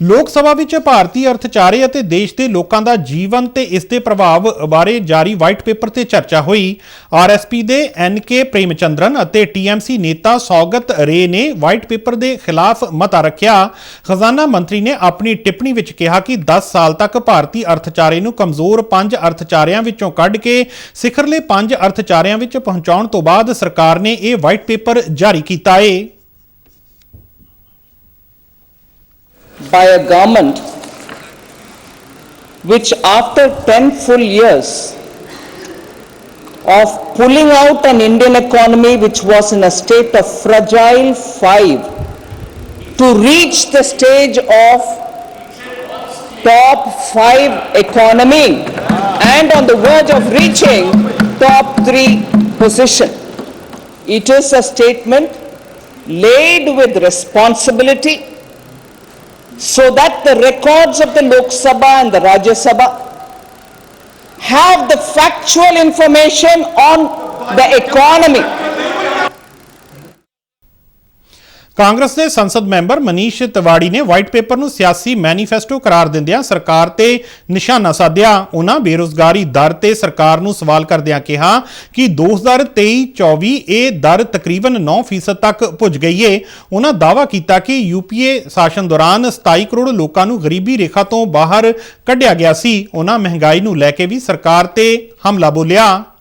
ਲੋਕ ਸਭਾ ਵਿੱਚ ਭਾਰਤੀ ਅਰਥਚਾਰੇ ਅਤੇ ਦੇਸ਼ ਦੇ ਲੋਕਾਂ ਦਾ ਜੀਵਨ ਤੇ ਇਸ ਦੇ ਪ੍ਰਭਾਵ ਬਾਰੇ ਜਾਰੀ ਵਾਈਟ ਪੇਪਰ ਤੇ ਚਰਚਾ ਹੋਈ। ਆਰਐਸਪੀ ਦੇ ਐਨਕੇ ਪ੍ਰੇਮਚੰਦਰਨ ਅਤੇ ਟੀਐਮਸੀ ਨੇਤਾ ਸੌਗਤ ਰੇ ਨੇ ਵਾਈਟ ਪੇਪਰ ਦੇ ਖਿਲਾਫ ਮਤਾ ਰੱਖਿਆ। ਖਜ਼ਾਨਾ ਮੰਤਰੀ ਨੇ ਆਪਣੀ ਟਿੱਪਣੀ ਵਿੱਚ ਕਿਹਾ ਕਿ 10 ਸਾਲ ਤੱਕ ਭਾਰਤੀ ਅਰਥਚਾਰੇ ਨੂੰ ਕਮਜ਼ੋਰ ਪੰਜ ਅਰਥਚਾਰਿਆਂ ਵਿੱਚੋਂ ਕੱਢ ਕੇ ਸਿਖਰਲੇ ਪੰਜ ਅਰਥਚਾਰਿਆਂ ਵਿੱਚ ਪਹੁੰਚਾਉਣ ਤੋਂ ਬਾਅਦ ਸਰਕਾਰ ਨੇ ਇਹ ਵਾਈਟ ਪੇਪਰ ਜਾਰੀ ਕੀਤਾ ਹੈ by a government which after 10 full years of pulling out an Indian economy which was in a state of fragile five to reach the stage of top five economy and on the verge of reaching top three position. It is a statement laid with responsibility so that the records of the Lok Sabha and the Rajya Sabha have the factual information on the economy. Congress ਦੇ ਸੰਸਦ member Manish Tiwari ਨੇ white paper ਨੂੰ ਸਿਆਸੀ manifesto ਕਰਾਰ ਦਿੰਦਿਆਂ ਸਰਕਾਰ ਤੇ ਨਿਸ਼ਾਨਾ ਸਾਧਿਆ। ਉਹਨਾਂ ਬੇਰੋਜ਼ਗਾਰੀ ਦਰ ਤੇ ਸਰਕਾਰ ਨੂੰ ਸਵਾਲ ਕਰਦਿਆਂ ਕਿਹਾ ਕਿ 2023-24 ਇਹ ਦਰ ਤਕਰੀਬਨ 9% ਤੱਕ ਪੁੱਜ ਗਈ ਏ। ਉਹਨਾਂ ਦਾਅਵਾ ਕੀਤਾ ਕਿ ਯੂਪੀਏ ਸ਼ਾਸਨ ਦੌਰਾਨ 27 ਕਰੋੜ ਲੋਕਾਂ ਨੂੰ ਗਰੀਬੀ ਰੇਖਾ ਤੋਂ ਬਾਹਰ ਕੱਢਿਆ ਗਿਆ ਸੀ। ਉਹਨਾਂ ਮਹਿੰਗਾਈ ਨੂੰ ਲੈ ਕੇ ਵੀ ਸਰਕਾਰ ਤੇ ਹਮਲਾ ਬੋਲਿਆ।